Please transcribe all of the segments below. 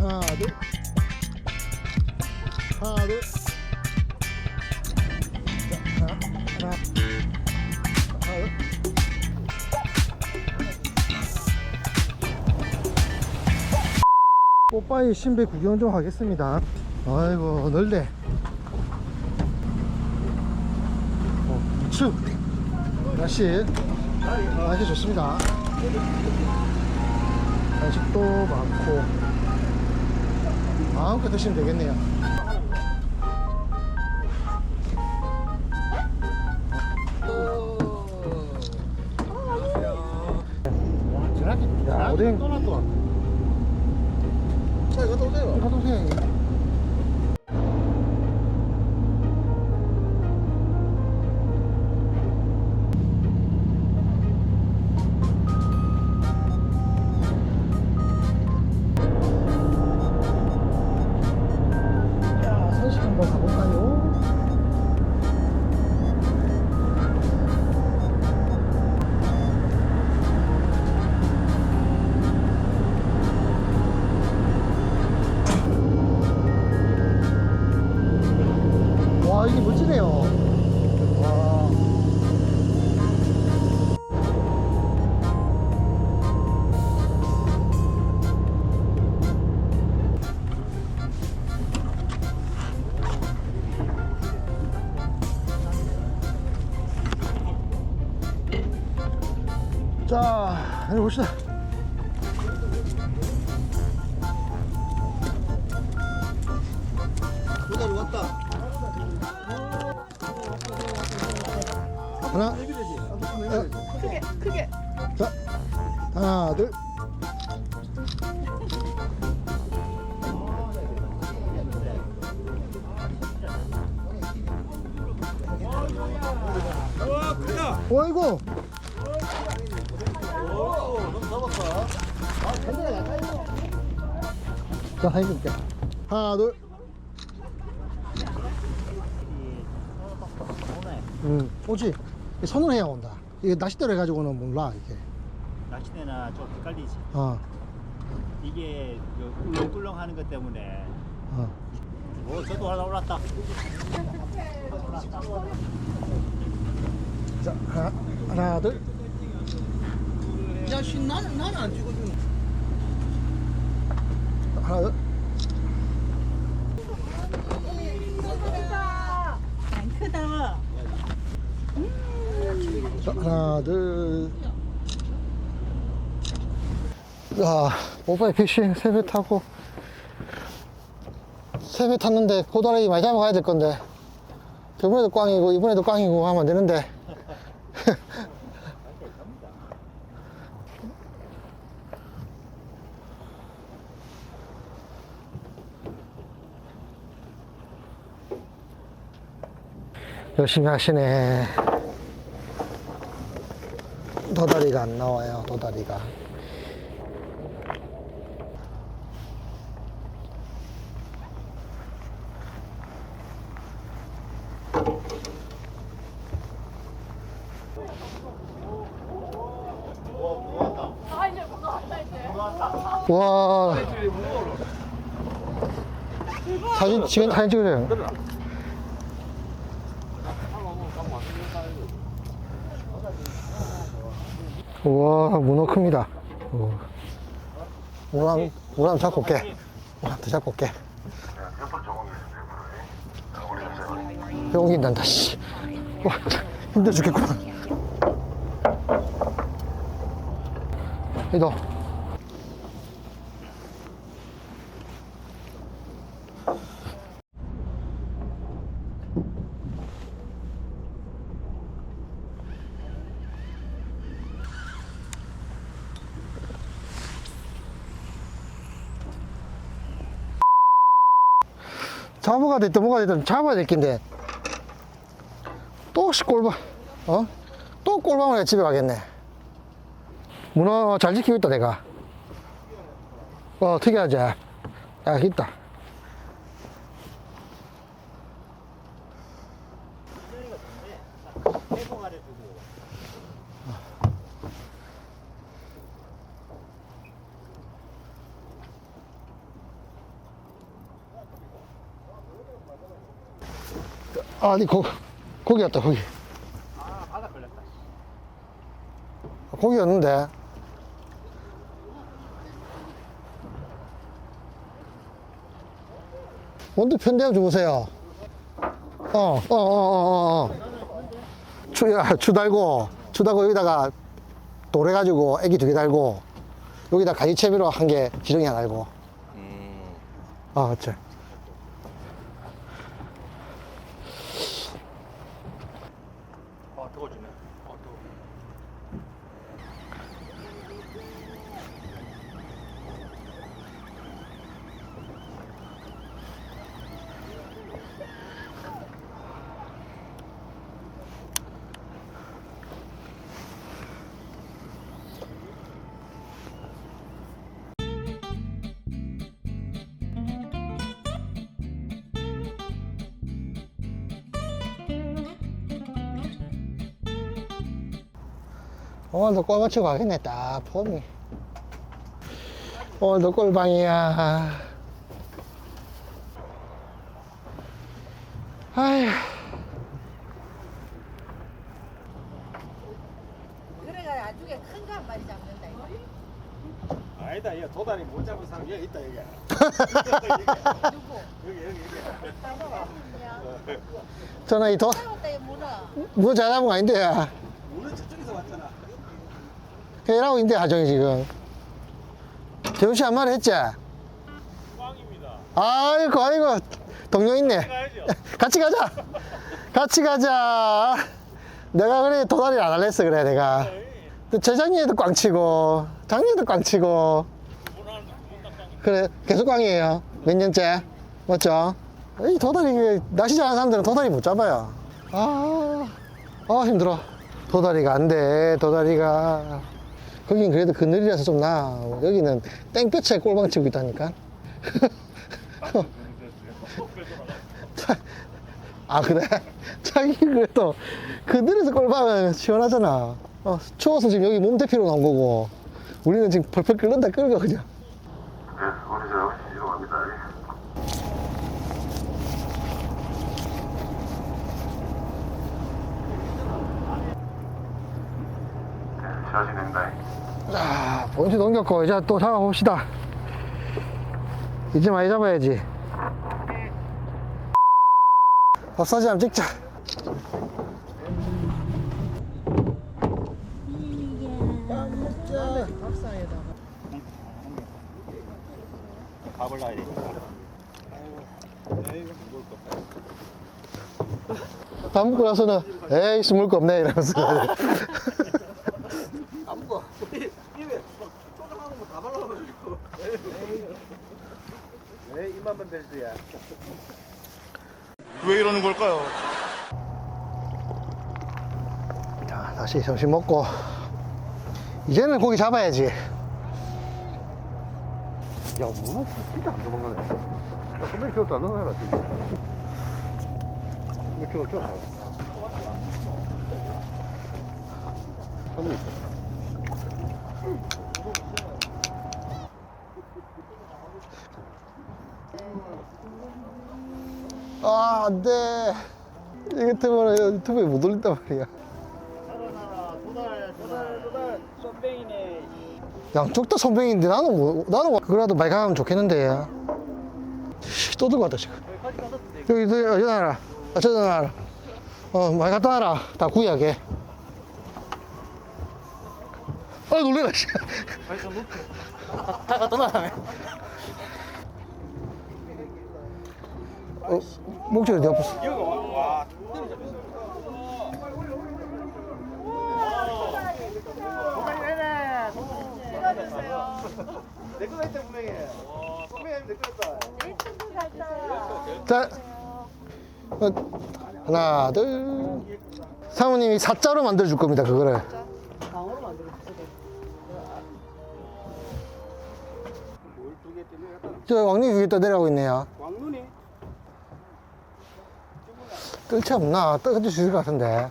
하나 둘 하나 둘 자, 하나 하나 하나 둘 뽀빠이 신배 구경 좀 하겠습니다. 아이고 넓네. 어, 2층 날씨 날씨 좋습니다. 간식도 많고 마음껏 드시면 되겠네요. 야 오뎅 떠났더라 자 이거 오세요. 이거 오세요 와, 이게 멋지네요. 와. 자, 여기 봅시다. 도다리 왔다. 하나, 크게 크게 자, 하나, 둘. 와, 크다. 어이구. 자, 해볼게. 하나, 둘. 응, 오지. 손으로 해야 온다. 이게 낚싯대로 해가지고는 몰라, 이게. 낚시대나 좀 헷갈리지. 어, 이게 그 울렁꿀렁 하는 것 때문에. 어. 오, 저도 하나 올랐다. 자, 하나, 하나, 둘. 야, 씨, 나는, 나는 안 찍어주는. 하나, 둘. 안 크다 자, 하나, 둘. 야, 오빠의 피싱 세배 타고. 세배 탔는데 고다리 많이 잡아가야 될 건데. 저번에도 꽝이고, 이번에도 꽝이고 하면 안 되는데. 열심히 하시네. 도다리가 안 나와요, 도다리가. 와. 사진, 지금 사진 찍으세요. 우와 문어 큽니다. 오. 우람 우람 잡고 올게. 우람 더 잡고 올게. 배옥이 난다 씨. 와, 힘들어 죽겠구나 이도 잡아가 됐든 뭐가 됐든 잡아야 될 낀데. 또 혹시 꼴방 어? 또 꼴방을 해 집에 가겠네? 문어 잘 지키고 있다 내가. 어 특이하지? 야 있다 해봉 아래 두고. 아니, 고, 고기였다, 고기. 아 바다 걸렸다. 고기였는데. 원두 편대좀 주무세요. 어, 어, 어, 어, 어. 추, 야, 추 달고, 추 달고 여기다가 돌 해가지고 애기 두 개 달고, 여기다 가지채비로 한 개, 지렁이 하나 달고. 어, 그치. 어 오늘도 꼴 맞추고 가겠네, 딱, 폼이. 오늘도 꼴방이야. 아휴. 그래가 나중에 큰 거 한 마리 잡는다 이거. 아니다 얘 도다리 못 잡은 사람 얘 있다 여기. 누구? 여기 여기 여기. 저는 이 도, 문어. 문어 잘 잡은 거 아닌데. 오늘 저쪽에서 왔잖아. 해라고 있는데, 하정이 지금. 재훈 씨한 마리 했지? 꽝입니다. 아이고, 아이고. 동료 있네. 가야죠. 같이 가자. 같이 가자. 내가 그래 도다리 안 할랬어 그래 내가. 재작년에도 꽝치고 작년에도 꽝치고. 그래 계속 꽝이에요. 몇 년째 맞죠? 이 도다리 그 낚시 잘하는 사람들은 도다리 못 잡아요. 아, 아 힘들어. 도다리가 안 돼. 도다리가. 거긴 그래도 그늘이라서 좀 나. 여기는 땡볕에 꼴방 치고 있다니까. 자, 아 그래? 자기 그래도 그늘에서 꼴방은 시원하잖아 어, 추워서 지금 여기 몸 대피로 나온 거고 우리는 지금 펄펄 끓는다 끓어 그냥 네, 오늘 저 이동합니다. 예. 네, 샷이 된다. 자 넘겼고 이제 또 잡아봅시다 이제 많이 잡아야지 마사지 한번 찍자. 밥 먹고 나서는 에이 스물 거 없네 이러면서 안 먹어. 사람들도야. 왜 이러는 걸까요? 자, 다시 점심 먹고 이제는 고기 잡아야지. 야, 문어 진짜 안 도망가네. 300kg도 안 넘어가라, 지금. 300kg 쪄. 3 0 안돼. 이거 때문에 유튜브에 못 올린단 말이야. 살아나라 도달 도달 도달 쏨뱅이네. 양쪽 다 선배인데 나는 뭐, 나는 뭐 그래도 많이 가면 좋겠는데. 씨, 또 들고 왔다 지금. 여기 여기 여기 놔라. 아, 저기 놔라. 어 많이 갖다 놔라. 다 구이하게. 아 놀래라 씨. 어, 목줄이 거였다. 자, 어, 하나, 둘. 사모님이 사자로 만들어 줄 겁니다, 그거를. 저 왕님 위에 떠내려가고 있네요이 뜰채 없나? 수 있을 것 같은데.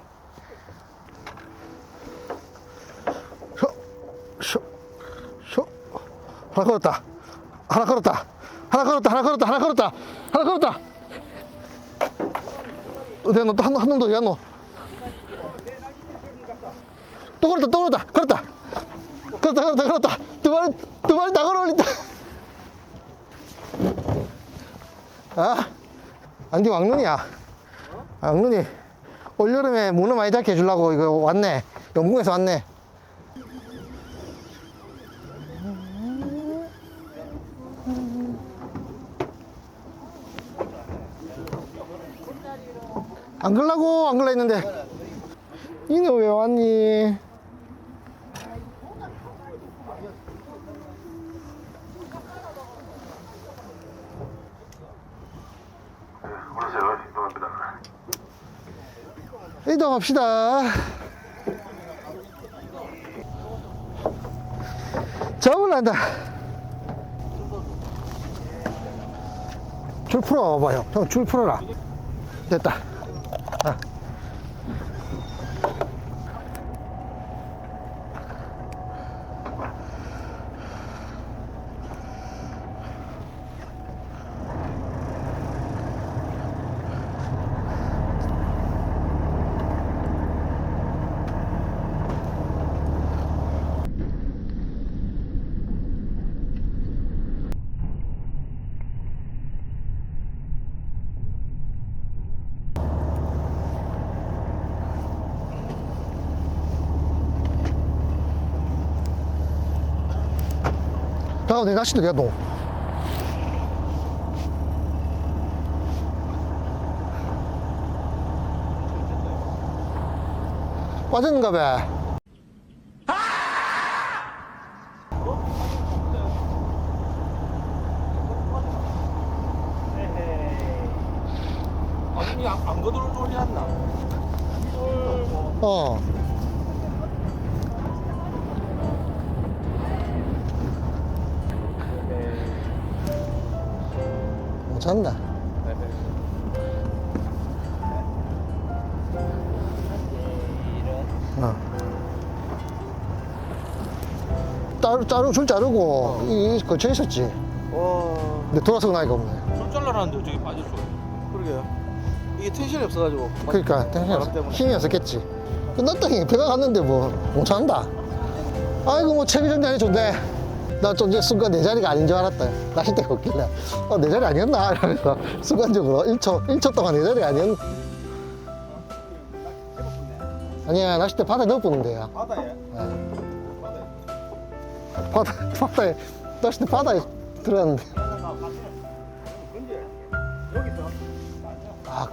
쇼, 쇼, 쇼. 하나 걸었다. 하나 걸었다. 하나 걸었다. 하나 걸었다. 하나 걸었다. 하나 걸었다. 어디 놨노? 한, 한 놈도 어디 갔노? 또 걸었다, 또 걸었다, 걸었다. 걸었다, 걸었다, 걸었다. 두 마리, 두 마리 다 걸어 올린다. 아, 안디 왕눈이야. 왕눈이. 올여름에 문어 많이 잡게 해주려고 이거 왔네. 영궁에서 왔네. 안 걸라고 안 걸라 했는데 니는 왜 왔니? 그러세요. 이동합시다. 잡을란다. 줄 풀어봐요. 형, 줄 풀어라. 됐다. 잠깐만, 내 낚시도 내가 너. 빠졌는가 봐. 아니 안, 안 거들어 쫄지 않나? 어. 못 찾는다. 어. 자르, 자르, 줄 자르고, 이, 이 거쳐 있었지. 와, 근데 돌아서고 나니까 없네. 줄 잘라놨는데 저기 빠졌어. 그러게요. 이게 텐션이 없어가지고. 그러니까, 바람 때문에. 힘이 없었겠지. 끝났더니 배가 갔는데 뭐, 못 찾는다. 아이고, 뭐, 채비 정장이 좋네. 나좀 이제 순간 내 자리가 아닌 줄 알았다. 낚싯대가 없길래. 어, 내 자리 아니었나? 이러면서 순간적으로 1초, 1초 동안 내 자리가 아니었 아니야, 낚싯대 바다에 넣어보는데요. 바다에. 바다, 바다에, 낚싯대 바다에 들어갔는데. 아,